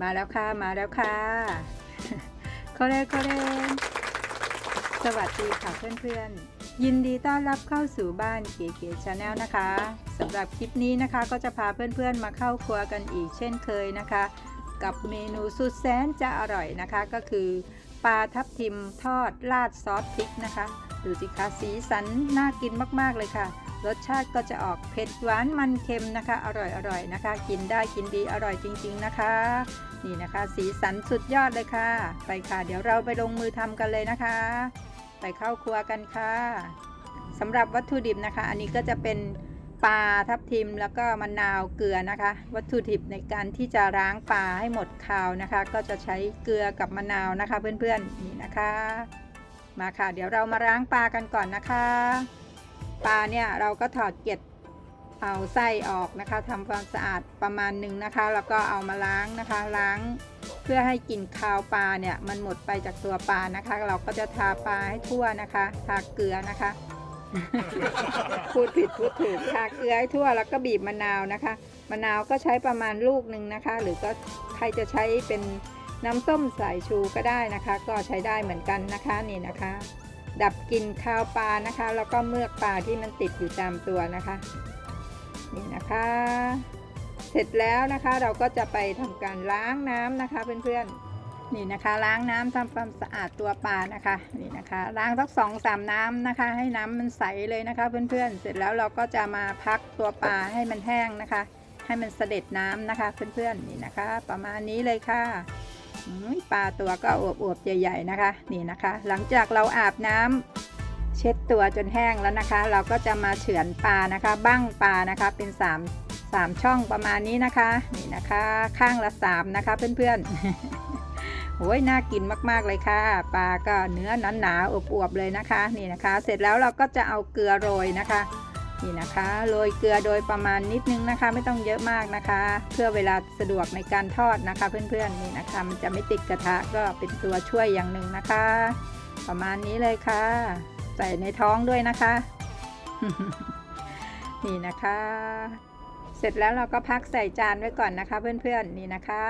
มาแล้วค่ะ มาแล้วค่ะโคเรโคเรนสวัสดีค่ะเพื่อนๆ ยินดีต้อนรับเข้าสู่บ้านเก๋ๆชาแนลนะคะสำหรับคลิปนี้นะคะก็จะพาเพื่อนๆมาเข้าครัวกันอีกเช่นเคยนะคะ กับเมนูสุดแสนจะอร่อยนะคะ ก็คือปลาทับทิมทอดราดซอสพริกนะคะ ดูสิคะสีสันน่ากินมากๆเลยค่ะ รสชาติก็จะออกเผ็ดหวานมันเค็มนะคะ อร่อยๆนะคะ กินได้กินดีอร่อยจริง ๆนะคะ นี่นะคะ สีสันสุดยอดเลยค่ะ ไปค่ะ เดี๋ยวเราไปลงมือทำกันเลยนะคะ ไปเข้าครัวกันค่ะสำหรับวัตถุดิบนะคะ อันนี้ก็จะเป็นปลาทับทิมแล้วก็มะนาวเกลือนะคะ วัตถุดิบในการที่จะล้างปลาให้หมดคาวนะคะ ก็จะใช้เกลือกับมะนาวนะคะ เพื่อนๆนี่นะคะ มาค่ะ เดี๋ยวเรามาล้างปลากันก่อนนะคะ ปลาเนี่ยเราก็ถอดเกล็ดเอาไส้ออกนะคะทำความสะอาดประมาณหนึ่งนะคะ แล้วก็เอามาล้างนะคะ ล้างเพื่อให้กลิ่นคาวปลาเนี่ยมันหมดไปจากตัวปลานะคะ เราก็จะทาปลาให้ทั่วนะคะ ทาเกลือนะคะ พูดผิดพูดถูกทาเกลือให้ทั่วแล้วก็บีบมะนาวนะคะ มะนาวก็ใช้ประมาณลูกหนึ่งนะคะ หรือก็ใครจะใช้เป็นน้ำส้มสายชูก็ได้นะคะ ก็ใช้ได้เหมือนกันนะคะนี่นะคะ ดับกลิ่นคาวปลานะคะ แล้วก็เมือกปลาที่มันติดอยู่ตามตัวนะคะ นี่นะคะ เสร็จแล้วนะคะเราก็จะไปทำการล้างน้ำนะคะเพื่อนๆนี่นะคะ ล้างน้ำทำความสะอาดตัวปลานะคะนี่นะคะ ล้างสักสองสามน้ำนะคะ ให้น้ำมันใสเลยนะคะ เพื่อนๆเสร็จแล้วเราก็จะมาพักตัวปลาให้มันแห้งนะคะ ให้มันเสด็จน้ำนะคะ เพื่อนๆนี่นะคะ ประมาณนี้เลยค่ะ ปลาตัวก็อวบๆใหญ่ ๆนะคะ นี่นะคะ หลังจากเราอาบน้ำเช็ดตัวจนแห้งแล้วนะคะ เราก็จะมาเฉือนปลานะคะ บั้งปลานะคะเป็น 3 3 ช่องประมาณนี้นะคะ นี่นะคะข้างละ 3 นะคะเพื่อนๆโอ้ยน่ากินมากๆเลยค่ะ ปลาก็เนื้อหนาๆอวบๆเลยนะคะ นี่นะคะ เสร็จแล้วเราก็จะเอาเกลือโรยนะคะ นี่นะคะโรยเกลือโดยประมาณนิดนึงนะคะ ไม่ต้องเยอะมากนะคะ เพื่อเวลาสะดวกในการทอดนะคะ เพื่อนๆนี่นะคะ มันจะไม่ติดกระทะก็เป็นตัวช่วยอย่างหนึ่งนะคะ ประมาณนี้เลยค่ะ ใส่ในท้องด้วยนะคะ นี่นะคะ เสร็จแล้วเราก็พักใส่จานไว้ก่อนนะคะ เพื่อนๆนี่นะคะ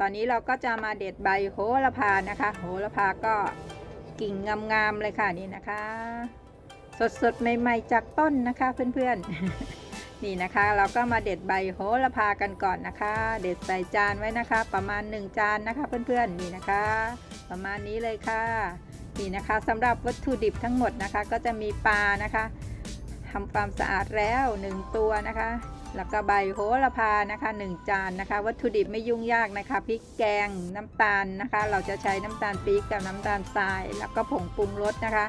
ตอนนี้เราก็จะมาเด็ดใบโหระพานะคะ โหระพาก็กิ่งงามๆเลยค่ะนี่นะคะ สดๆ ใหม่ๆ จากต้นนะคะเพื่อนๆ นี่นะคะ เราก็มาเด็ดใบโหระพากันก่อนนะคะ เด็ดใส่จานไว้นะคะ ประมาณ 1 จานนะคะเพื่อนๆ นี่นะคะ ประมาณนี้เลยค่ะ นี่นะคะสำหรับวัตถุดิบทั้งหมดนะคะ ก็จะมีปลานะคะทำความสะอาดแล้ว 1 ตัวนะคะ แล้วก็ใบโหระพานะคะ 1 จานนะคะ วัตถุดิบไม่ยุ่งยากนะคะพริกแกงน้ำตาลนะคะ เราจะใช้น้ำตาลปี๊บกับน้ำตาลทราย แล้วก็ผงปรุงรสนะคะ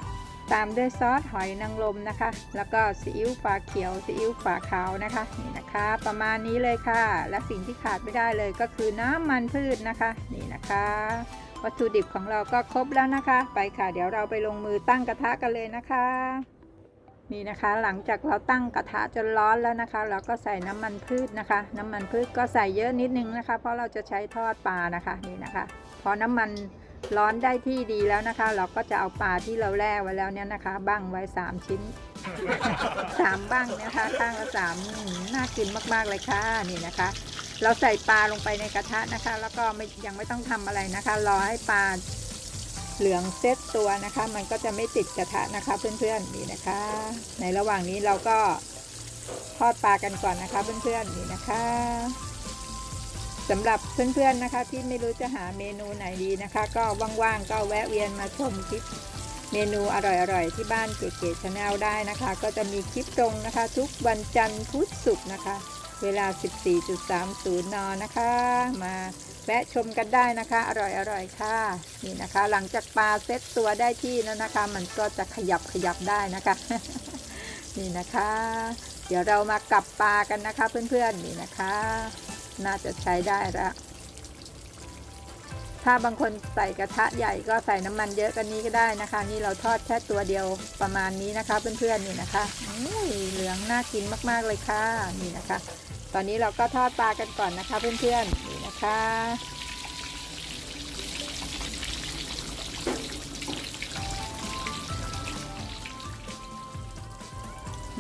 ตามด้วยซอสหอยนางรมนะคะ แล้วก็ซีอิ๊วฝาเขียวซีอิ๊วฝาขาวนะคะนี่นะคะ ประมาณนี้เลยค่ะ และสิ่งที่ขาดไม่ได้เลยก็คือน้ำมันพืชนะคะ นี่นะคะ วัตถุดิบของเราก็ครบแล้วนะคะ ไปค่ะ เดี๋ยวเราไปลงมือตั้งกระทะกันเลยนะคะ นี่นะคะ หลังจากเราตั้งกระทะจนร้อนแล้วนะคะ เราก็ใส่น้ำมันพืชนะคะ น้ำมันพืชก็ใส่เยอะนิดนึงนะคะ เพราะเราจะใช้ทอดปลานะคะนี่นะคะ พอน้ำมัน ร้อนได้ที่ดีแล้วนะคะ เราก็จะเอาปลาที่เราแล่ไว้แล้วเนี่ยนะคะ บ้างไว้ 3 ชิ้นสามบ้างนะคะข้างละสามอืมน่ากินมากๆเลยค่ะนี่นะคะ เราใส่ปลาลงไปในกระทะนะคะ แล้วก็ไม่ยังไม่ต้องทำอะไรนะคะ รอให้ปลาเหลืองเซตตัวนะคะ มันก็จะไม่ติดกระทะนะคะ เพื่อนๆนี่นะคะ ในระหว่างนี้เราก็ทอดปลากันก่อนนะคะ เพื่อนๆนี่นะคะ สำหรับเพื่อนๆนะคะที่ไม่รู้จะหาเมนูไหนดีนะคะ ก็ว่างๆก็แวะเวียนมาชมคลิปเมนูอร่อยๆที่บ้านเก๋ๆชาแนลได้นะคะ ก็จะมีคลิปตรงนะคะ ทุกวันจันทร์พุธศุกร์นะคะ เวลา 14.30 น นะคะ มาแวะชมกันได้นะคะ อร่อยๆค่ะนี่นะคะ หลังจากปลาเซ็ตตัวได้ที่แล้วนะคะ มันก็จะขยับขยับได้นะคะนี่นะคะ เดี๋ยวเรามากลับปลากันนะคะเพื่อนๆนี่นะคะ น่าจะใช้ได้แล้วถ้าบางคนใส่กระทะใหญ่ก็ใส่น้ำมันเยอะกันนี้ก็ได้นะคะ นี่เราทอดแค่ตัวเดียวประมาณนี้นะคะ เพื่อนๆนี่นะคะอุ้ยเหลืองน่ากินมากๆเลยค่ะนี่นะคะ ตอนนี้เราก็ทอดปลากันก่อนนะคะ เพื่อนๆนี่นะคะ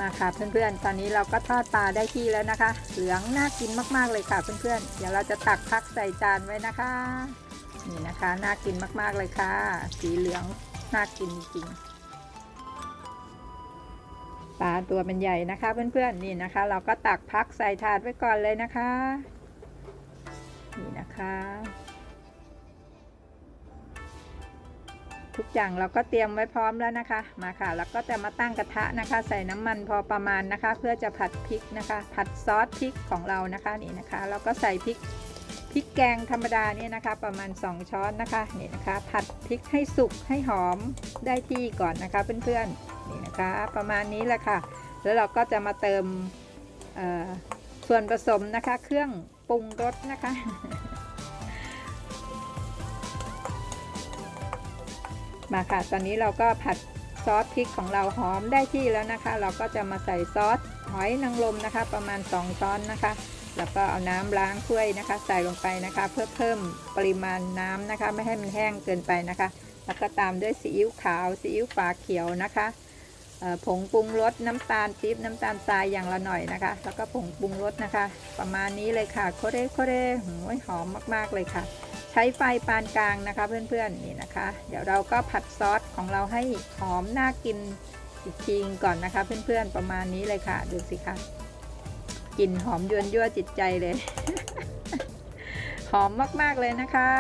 มาค่ะเพื่อนๆ ตอนนี้เราก็ทอดปลาได้ที่แล้วนะคะ เหลืองน่ากินมากๆเลยค่ะเพื่อนๆ เดี๋ยวเราจะตักพักใส่จานไว้นะคะ นี่นะคะน่ากินมากๆเลยค่ะ สีเหลืองน่ากินจริงๆปลาตัวมันใหญ่นะคะเพื่อนๆ นี่นะคะ เราก็ตักพักใส่ถาดไว้ก่อนเลยนะคะ นี่นะคะ ทุกอย่างเราก็เตรียมไว้พร้อมแล้วนะคะ มาค่ะแล้วก็จะมาตั้งกระทะนะคะ ใส่น้ำมันพอประมาณนะคะ เพื่อจะผัดพริกนะคะ ผัดซอสพริกของเรานะคะนี่นะคะ เราก็ใส่พริกพริกแกงธรรมดาเนี่ยนะคะ ประมาณ 2 ช้อนนะคะนี่นะคะ ผัดพริกให้สุกให้หอมได้ที่ก่อนนะคะเพื่อนๆนี่นะคะ ประมาณนี้แหละค่ะ แล้วเราก็จะมาเติมส่วนผสมนะคะ เครื่องปรุงรสนะคะ มาค่ะ ตอนนี้เราก็ผัดซอสพริกของเราหอมได้ที่แล้วนะคะ เราก็จะมาใส่ซอสหอยนางรมนะคะ ประมาณ 2 ช้อนนะคะ แล้วก็เอาน้ำล้างถ้วยนะคะ ใส่ลงไปนะคะ เพื่อเพิ่มปริมาณน้ำนะคะ ไม่ให้มันแห้งเกินไปนะคะ แล้วก็ตามด้วยซีอิ๊วขาวซีอิ๊วฝาเขียวนะคะผงปรุงรสน้ำตาลปี๊บน้ำตาลทรายอย่างละหน่อยนะคะ แล้วก็ผงปรุงรสนะคะ ประมาณนี้เลยค่ะโคเรโคเรหอมมากๆเลยค่ะ ใช้ไฟปานกลางนะคะเพื่อนๆนี่นะคะ เดี๋ยวเราก็ผัดซอสของเราให้หอมน่ากินอีกทีก่อนนะคะเพื่อนๆประมาณนี้เลยค่ะ ดูสิคะกลิ่นหอมยวนยั่วจิตใจเลย หอมมากๆเลยนะคะ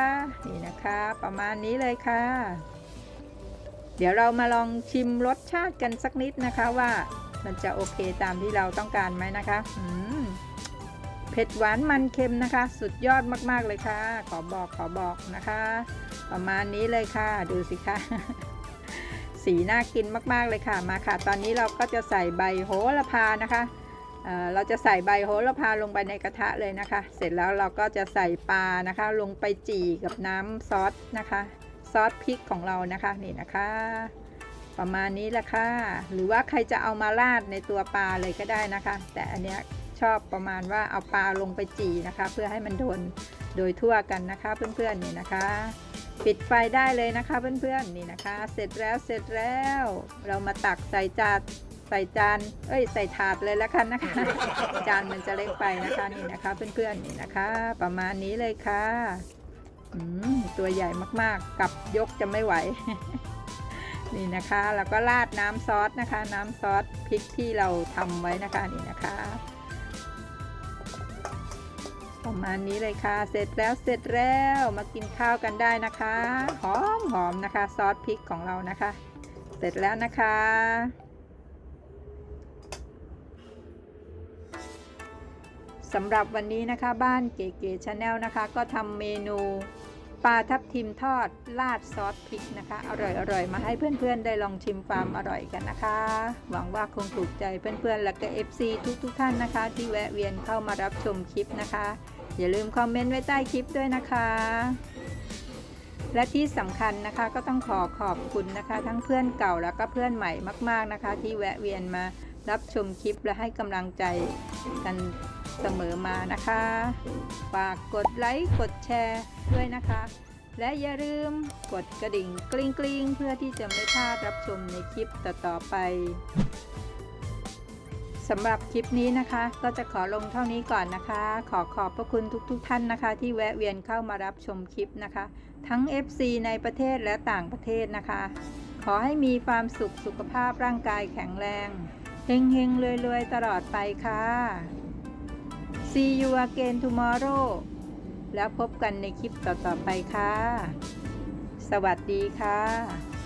นี่นะคะ ประมาณนี้เลยค่ะ เดี๋ยวเรามาลองชิมรสชาติกันสักนิดนะคะว่ามันจะโอเคตามที่เราต้องการไหมนะคะอืม เผ็ดหวานมันเค็มนะคะ สุดยอดมากๆเลยค่ะ ขอบอกขอบอกนะคะ ประมาณนี้เลยค่ะ ดูสิคะสีน่ากินมากๆเลยค่ะมาค่ะ ตอนนี้เราก็จะใส่ใบโหระพานะคะเเราจะใส่ใบโหระพาลงไปในกระทะเลยนะคะ เสร็จแล้วเราก็จะใส่ปลานะคะ ลงไปจี่กับน้ำซอสนะคะ ซอสพริกของเรานะคะนี่นะคะ ประมาณนี้แหละค่ะ หรือว่าใครจะเอามาราดในตัวปลาเลยก็ได้นะคะ แต่อันเนี้ย ชอบประมาณว่าเอาปลาลงไปจีนะคะ เพื่อให้มันโดนโดยทั่วกันนะคะเพื่อนๆนี่นะคะ ปิดไฟได้เลยนะคะเพื่อนๆนี่นะคะ เสร็จแล้วเสร็จแล้ว เรามาตักใส่จานใส่จาน เอ้ย ใส่ถาดเลยแล้วกันนะคะ จานมันจะเล็กไปนะคะนี่นะคะ เพื่อนๆนี่นะคะ ประมาณนี้เลยค่ะตัวใหญ่มากๆ กับยกจะไม่ไหว นี่นะคะ แล้วก็ราดน้ำซอสนะคะ น้ำซอสพริกที่เราทำไว้นะคะนี่นะคะ ประมาณนี้เลยค่ะ เสร็จแล้วเสร็จแล้วมากินข้าวกันได้นะคะ หอมหอมนะคะ ซอสพริกของเรานะคะ เสร็จแล้วนะคะสำหรับวันนี้นะคะบ้านเก๋ๆชาแนลนะคะ ก็ทำเมนูปลาทับทิมทอดราดซอสพริกนะคะ อร่อยๆมาให้เพื่อนๆ ได้ลองชิมความอร่อยกันนะคะ หวังว่าคงถูกใจเพื่อนๆ และก็ FC ทุกๆท่านนะคะ ที่แวะเวียนเข้ามารับชมคลิปนะคะ อย่าลืมคอมเมนต์ไว้ใต้คลิปด้วยนะคะ และที่สำคัญนะคะก็ต้องขอขอบคุณนะคะ ทั้งเพื่อนเก่าแล้วก็เพื่อนใหม่มาก ๆนะคะ ที่แวะเวียนมารับชมคลิปและให้กำลังใจกันเสมอมานะคะ ฝากกดไลค์กดแชร์ด้วยนะคะ และอย่าลืมกดกระดิ่งกริ๊งกริ๊งเพื่อที่จะไม่พลาดรับชมในคลิปต่อๆไป สำหรับคลิปนี้นะคะ ก็จะขอลงเท่านี้ก่อนนะคะ ขอขอบพระคุณทุกๆทท่านนะคะ ที่แวะเวียนเข้ามารับชมคลิปนะคะ ทั้ง FC ในประเทศและต่างประเทศนะคะ ขอให้มีความสุขสุขภาพร่างกายแข็งแรงเฮงเฮงรวยรวยๆตลอดไปค่ะ See you again tomorrow แล้วพบกันในคลิปต่อๆไปค่ะ สวัสดีค่ะ